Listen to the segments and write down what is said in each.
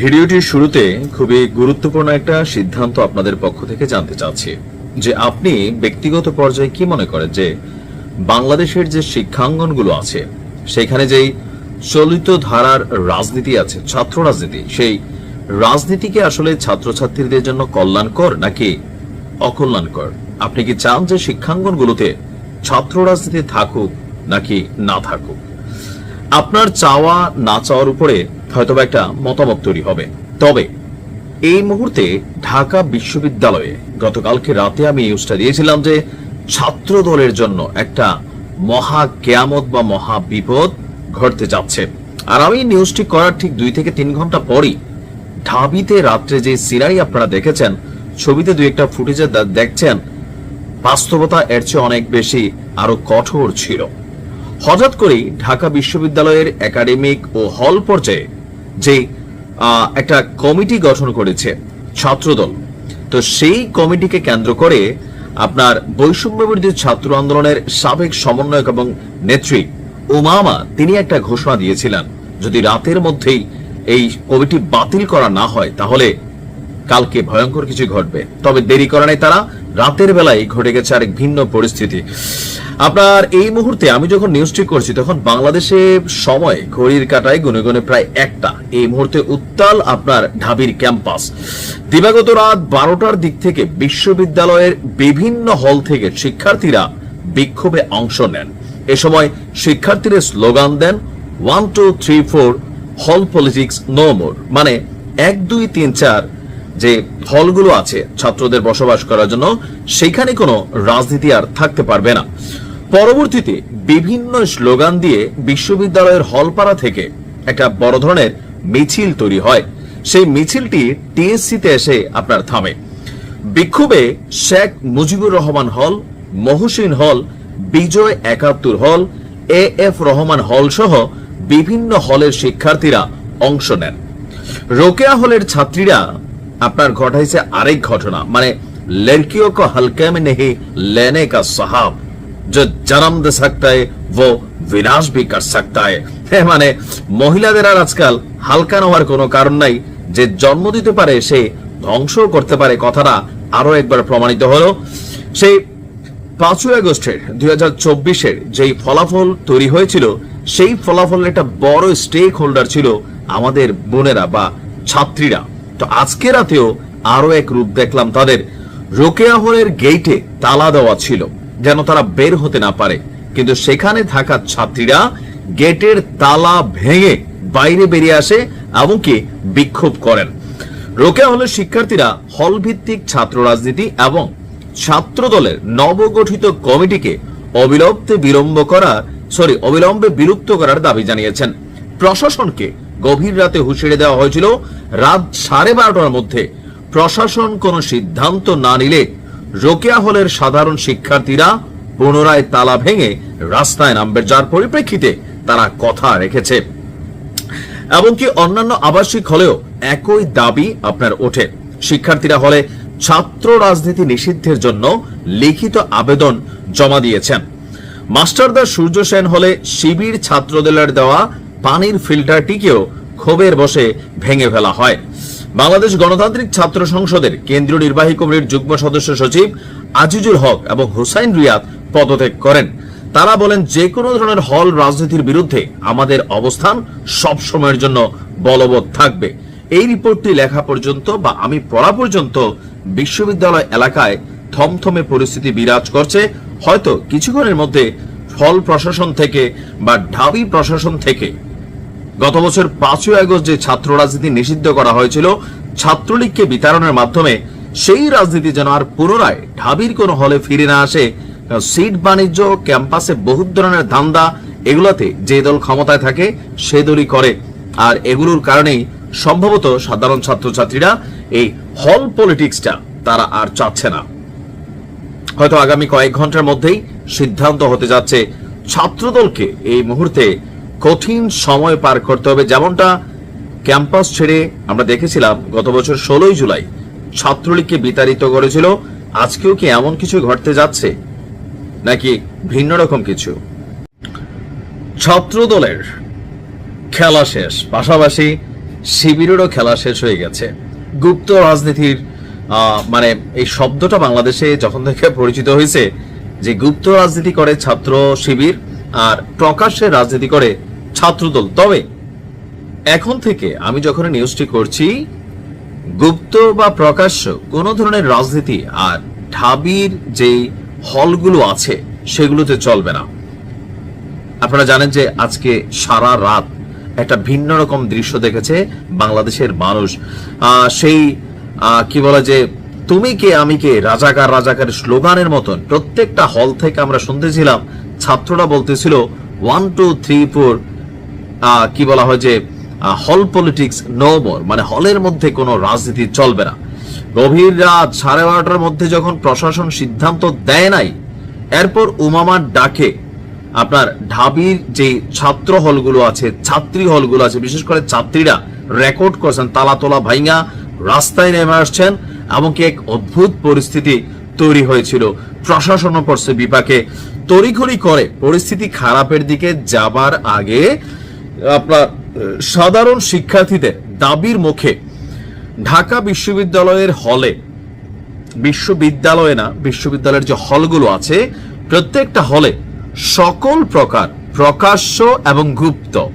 ভিডিওটির শুরুতে খুবই গুরুত্বপূর্ণ একটা সিদ্ধান্ত আপনাদের পক্ষ থেকে জানতে চাচ্ছি, যে আপনি ব্যক্তিগত পর্যায়ে কি মনে করেন যে বাংলাদেশের যে শিক্ষাঙ্গনগুলো আছে, সেখানে যেই চলিত ধারার রাজনীতি আছে, ছাত্র রাজনীতি, সেই রাজনীতিকে আসলে ছাত্রছাত্রীদের জন্য কল্যাণকর নাকি অকল্যাণকর? আপনি কি চান যে শিক্ষাঙ্গনগুলোতে ছাত্র রাজনীতি থাকুক নাকি না থাকুক? আপনার চাওয়া না চাওয়ার উপরে হয়তো একটা মতামত তৈরি হবে। তবে, এই মুহূর্তে ঢাকা বিশ্ববিদ্যালয়ে গতকালকে রাতে আমি নিউজটা দিয়েছিলাম যে ছাত্র দলের জন্য একটা মহা কেয়ামত বা মহা বিপদ ঘটতে যাচ্ছে। আর আমি নিউজটি করার ঠিক দুই থেকে তিন ঘণ্টা পরই ঢাবিতে রাত্রে যে সিনারি আপনারা দেখেছেন, ছবিতে দুই একটা ফুটেজে দেখছেন, বাস্তবতা এর চেয়ে অনেক বেশি আরও কঠোর ছিল। হঠাৎ করেই ঢাকা বিশ্ববিদ্যালয়ের একাডেমিক ও হল পর্যায়ে যে একটা কমিটি গঠন করেছে ছাত্রদল। তো সেই কমিটিকে কেন্দ্র করে আপনার বৈষম্য বিরোধী ছাত্র আন্দোলনের সাবেক সমন্বয়ক এবং নেত্রী উমামা, তিনি একটা ঘোষণা দিয়েছিলেন, যদি রাতের মধ্যেই এই কমিটি বাতিল করা না হয়, তাহলে কালকে ভয়ঙ্কর কিছু ঘটবে। তবে দেরি করা নেই তারা রাতের বেলায় ঘটে গেছে আরেক ভিন্ন পরিস্থিতি। আপনার এই মুহূর্তে আমি যখন নিউজটি করছি, তখন বাংলাদেশে সময় ঘড়ির কাটায় গুনে গুনে প্রায় একটা। এই মুহূর্তে উত্তাল আপনার ঢাবির ক্যাম্পাস। দিবাগত রাত বারোটার দিক থেকে বিশ্ববিদ্যালয়ের বিভিন্ন হল থেকে শিক্ষার্থীরা বিক্ষোভে অংশ নেন। এ সময় শিক্ষার্থীরা স্লোগান দেন one two three four hall politics no more মানে এক, দুই, তিন, চার যে হলগুলো আছে ছাত্রদের বসবাস করার জন্য, সেখানে কোনো রাজনীতি আর থাকতে পারবে না। পরবর্তীতে বিভিন্ন স্লোগান দিয়ে বিশ্ববিদ্যালয়ের হলপাড়া থেকে একটা বড় ধরনের মিছিল তৈরি হয়। সেই মিছিলটি টিএসসিতে এসে আপনার থামে। বিক্ষোভে শেখ মুজিবুর রহমান হল, মহসিন হল, বিজয় একাত্তর হল, এ এফ রহমান হল সহ বিভিন্ন হলের শিক্ষার্থীরা অংশ নেন। রোকেয়া হলের ছাত্রীরা আপনার ঘটাইছে আরেক ঘটনা। মানে লড়কিও কো হালকে মে নেহি, লেনে কা সাহাব। যে জন্ম দে সকতা হে ও বিনাশ ভি কর সকতা হে মানে মহিলাদের আর আজকাল হালকা নওয়ার কোনো কারণ নাই। যে জন্ম দিতে পারে, সে ধ্বংস করতে পারে, কথাটা আরও একবার প্রমাণিত হলো। সেই পাঁচই আগস্টের দুই হাজার চব্বিশের যেই ফলাফল তৈরি হয়েছিল, সেই ফলাফলের একটা বড় স্টেক হোল্ডার ছিল আমাদের বোনেরা বা ছাত্রীরা। তো আজকে রাতেও আরও এক রূপ দেখলাম তাদের। রোকেয়া হলের গেইটে তালা দেওয়া ছিল, যেন তারা বের হতে না পারে। কিন্তু সেখানে থাকা ছাত্রীরা গেটের তালা ভেঙে বাইরে বেরিয়ে আসে এমনকি বিক্ষোভ করেন। রোকেয়া হলের শিক্ষার্থীরা হল ভিত্তিক ছাত্র রাজনীতি এবং ছাত্র দলের নবগঠিত কমিটিকে অবিলম্বে বিলম্ব করা সরি অবিলম্বে বিলুপ্ত করার দাবি জানিয়েছেন। প্রশাসনকে গভীর রাতে হুঁশিয়ারি দেওয়া হয়েছিল, রাত সাড়ে বারোটার মধ্যে প্রশাসন কোনো সিদ্ধান্ত না নিলে রোকেয়া হলের সাধারণ শিক্ষার্থীরা পুনরায় তালা ভেঙে রাস্তায় নামবে যার পরিপ্রেক্ষিতে তারা কথা রেখেছে। এমনকি অন্যান্য আবাসিক হলেও একই দাবি আপনার ওঠে। শিক্ষার্থীরা হলে ছাত্র রাজনীতি নিষিদ্ধের জন্য লিখিত আবেদন জমা দিয়েছেন। মাস্টারদা সূর্য সেন হলে শিবির ছাত্রদলের দেওয়া পানির ফিল্টারটিকেও ক্ষোভের বসে ভেঙে ফেলা হয়। বাংলাদেশ গণতান্ত্রিক ছাত্র সংসদের কেন্দ্রীয় নির্বাহী কমিটির যুগ্ম সদস্য সচিব আজিজুল হক এবং হুসাইন রিয়াদ পদত্যাগ করেন। তারা বলেন যে কোনো ধরনের হল রাজনীতির বিরুদ্ধে আমাদের অবস্থান সব সময়ের জন্য বলবৎ থাকবে। এই রিপোর্টটি লেখা পর্যন্ত বা আমি পড়া পর্যন্ত বিশ্ববিদ্যালয় এলাকায় থমথমে পরিস্থিতি বিরাজ করছে। হয়তো কিছুক্ষণের মধ্যে ফল প্রশাসন থেকে বা ঢাবি প্রশাসন থেকে গত বছর পাঁচই আগস্ট যে ছাত্র রাজনীতি নিষিদ্ধ করা হয়েছিল, ছাত্রলীগকে বিতরণের মাধ্যমে সেই রাজনীতি যেন আর পুনরায় ঢাবির কোনো হলে ফিরে না আসে সিট বাণিজ্য, ক্যাম্পাসে বহুত ধরনের ধান্দা, এগুলোতে যে দল ক্ষমতায় থাকে সে দলই করে। আর এগুলোর কারণেই সম্ভবত সাধারণ ছাত্রছাত্রীরা এই হল পলিটিক্সটা তারা আর চাচ্ছে না। হয়তো আগামী কয়েক ঘণ্টার মধ্যেই সিদ্ধান্ত হতে যাচ্ছে, ছাত্রদলকে এই মুহূর্তে কঠিন সময় পার করতে হবে। যেমনটা ক্যাম্পাস ছেড়ে আমরা দেখেছিলাম, গত বছর ষোলোই জুলাই ছাত্রলীগকে বিতাড়িত করেছিল। আজকেও কি এমন কিছু ঘটতে যাচ্ছে, নাকি ভিন্ন রকম কিছু? ছাত্রদলের খেলা শেষ, পাশাপাশি শিবিরেরও খেলা শেষ হয়ে গেছে। গুপ্ত রাজনীতির মানে এই শব্দটা বাংলাদেশে যখন থেকে পরিচিত হয়েছে যে গুপ্ত রাজনীতি করে ছাত্র শিবির আর প্রকাশ্যে রাজনীতি করে ছাত্রদল। তবে এখন থেকে আমি যখন নিউজটি করছি, গুপ্ত বা প্রকাশ্য কোন ধরনের রাজনীতি আর ঢাবির যে হলগুলো আছে, সেগুলোতে চলবে না। আপনারা জানেন যে আজকে সারা রাত একটা ভিন্ন রকম দৃশ্য দেখেছে বাংলাদেশের মানুষ। সেই কি বলে যে, তুমি কে, আমি কে? রাজাকার রাজাকার স্লোগানের মতন প্রত্যেকটা হল থেকে আমরা শুনতেছিলাম, ছাত্ররা বলতেছিল ওয়ান টু থ্রি ফোর কি বলা হয় যে হল পলিটিক্স নো মোর মানে হলের মধ্যে কোনো রাজনীতি চলবে না। গভীর রাত সাড়ে বারোটার মধ্যে যখন প্রশাসন সিদ্ধান্ত দেয় নাই, এরপর উমামার ডাকে, আপনার ঢাবির যে ছাত্র হলগুলো আছে, ছাত্রী হলগুলো আছে, বিশেষ করে ছাত্রীরা রেকর্ড করছেন, তালা তোলা ভাইঙ্গা রাস্তায় নেমে আসছেন, এমনকি এক অদ্ভুত পরিস্থিতি তৈরি হয়েছিল। প্রশাসনও পড়ছে বিপাকে তড়িঘড়ি করে পরিস্থিতি খারাপের দিকে যাবার আগে আপনার সাধারণ শিক্ষার্থীদের দাবির মুখে ঢাকা বিশ্ববিদ্যালয়ের হলে, বিশ্ববিদ্যালয়ে না, বিশ্ববিদ্যালয়ের যে হলগুলো আছে, প্রত্যেকটা হলে সকল প্রকার প্রকাশ্য এবং গুপ্ত।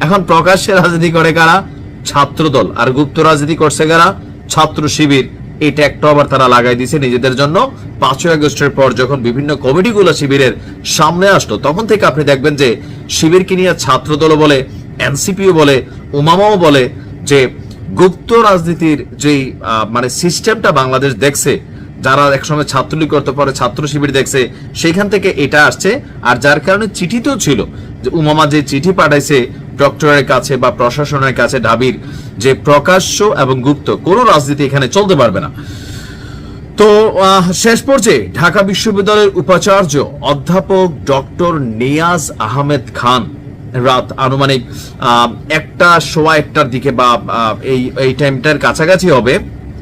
এখন প্রকাশ্যে রাজনীতি করে কারা? ছাত্রদল। আর গুপ্ত রাজনীতি করছে কারা? ছাত্র শিবির। এই ট্যাগটা আবার তারা লাগাই দিছে নিজেদের জন্য। পাঁচই আগস্টের পর যখন বিভিন্ন কমিটিগুলো শিবিরের সামনে আসলো, তখন থেকে আপনি দেখবেন যে শিবিরকে নিয়ে ছাত্রদলও বলে, এনসিপিও বলে, উমামাও বলে যে গুপ্ত রাজনীতির যেই মানে সিস্টেমটা বাংলাদেশ দেখছে যারা একসময় ছাত্রলীগ করতে পারে, ছাত্র শিবির দেখছে, সেখান থেকে এটা আসছে। আর যার কারণে চিঠিতেও ছিল, যে উমামা যে চিঠি পাঠাইছে ডক্টরের কাছে বা প্রশাসনের কাছে, ঢাবির যে প্রকাশ্য এবং গুপ্ত, কোনো রাজনীতি এখানে চলতে পারবে না। তো শেষ পর্যায়ে ঢাকা বিশ্ববিদ্যালয়ের উপাচার্য অধ্যাপক ডক্টর নিয়াজ আহমেদ খান রাত আনুমানিক একটা সোয়া একটার দিকে বা এই এই টাইমটার কাছাকাছি হবে,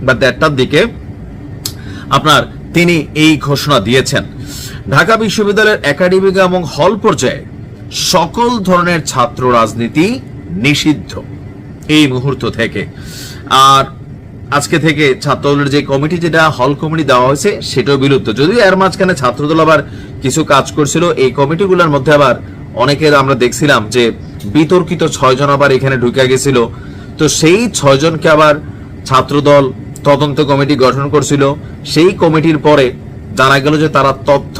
বা দেড়টার দিকে আপনার তিনি এই ঘোষণা দিয়েছেন। ঢাকা বিশ্ববিদ্যালয়ের একাডেমিক এবং হল পর্যায়ে সকল ধরনের ছাত্র রাজনীতি নিষিদ্ধ এই মুহূর্ত থেকে। আর আজকে থেকে ছাত্রদলের যে কমিটি, যেটা হল কমিটি দেওয়া হয়েছে, সেটাও বিলুপ্ত। যদিও এর মাঝখানে ছাত্রদল আবার কিছু কাজ করছিল, এই কমিটিগুলোর মধ্যে আবার অনেকের আমরা দেখছিলাম যে বিতর্কিত ছয়জন আবার এখানে ঢুকে গেছিল। তো সেই ছয়জনকে আবার ছাত্রদল তদন্ত কমিটি গঠন করছিল। সেই কমিটির পরে জানা গেল যে তারা তথ্য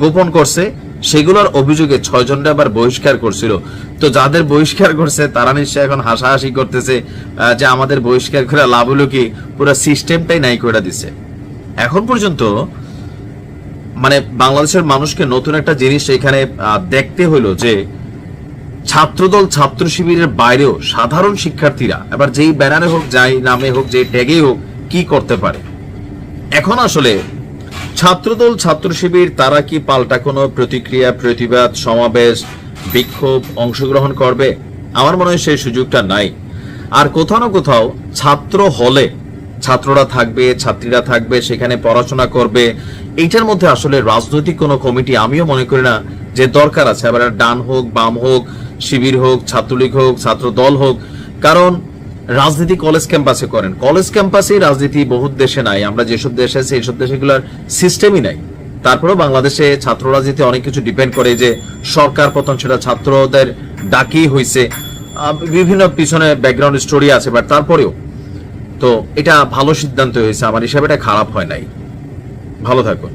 গোপন করছে। সেগুলোর অভিযোগে ছয় জনটা আবার বহিষ্কার করছিল। তো যাদের বহিষ্কার করছে, তারা নিশ্চয়ই এখন হাসাহাসি করতেছে যে আমাদের বহিষ্কার করে লাভ হলো কি? পুরো সিস্টেমটাই নাই করে দিছে। এখন পর্যন্ত মানে বাংলাদেশের মানুষকে নতুন একটা জিনিস এখানে দেখতে হলো যে ছাত্রদল ছাত্র শিবিরের বাইরেও সাধারণ শিক্ষার্থীরা, এবার যেই ব্যানারে হোক, যাই নামে হোক যে ট্যাগেই হোক, কি করতে পারে? এখন আসলে ছাত্রদল ছাত্র শিবির, তারা কি পাল্টা কোনো প্রতিক্রিয়া, প্রতিবাদ, সমাবেশ, বিক্ষোভ অংশগ্রহণ করবে? আমার মনে হয় সেই সুযোগটা নাই। আর কোথাও না কোথাও ছাত্র হলে ছাত্ররা থাকবে, ছাত্রীরা থাকবে, সেখানে পড়াশোনা করবে। এইটার মধ্যে আসলে রাজনৈতিক কোনো কমিটি আমিও মনে করি না যে দরকার আছে। আবার ডান হোক, বাম হোক, শিবির হোক, ছাত্রলীগ হোক ছাত্র দল হোক। কারণ রাজনীতি কলেজ ক্যাম্পাসে করেন। কলেজ ক্যাম্পাসেই রাজনীতি বহুত দেশে নাই। আমরা যেসব দেশে আছি এইসব দেশগুলোর সিস্টেমই নাই। তারপরেও বাংলাদেশে ছাত্র রাজনীতি অনেক কিছু ডিপেন্ড করে যে সরকার পতন, সেটা ছাত্রদের ডাকেই হয়েছে বিভিন্ন পিছনে ব্যাকগ্রাউন্ড স্টোরি আছে বাট তারপরেও তো এটা ভালো সিদ্ধান্ত হয়েছে আমার হিসাবে এটা খারাপ হয় নাই। ভালো থাকুন।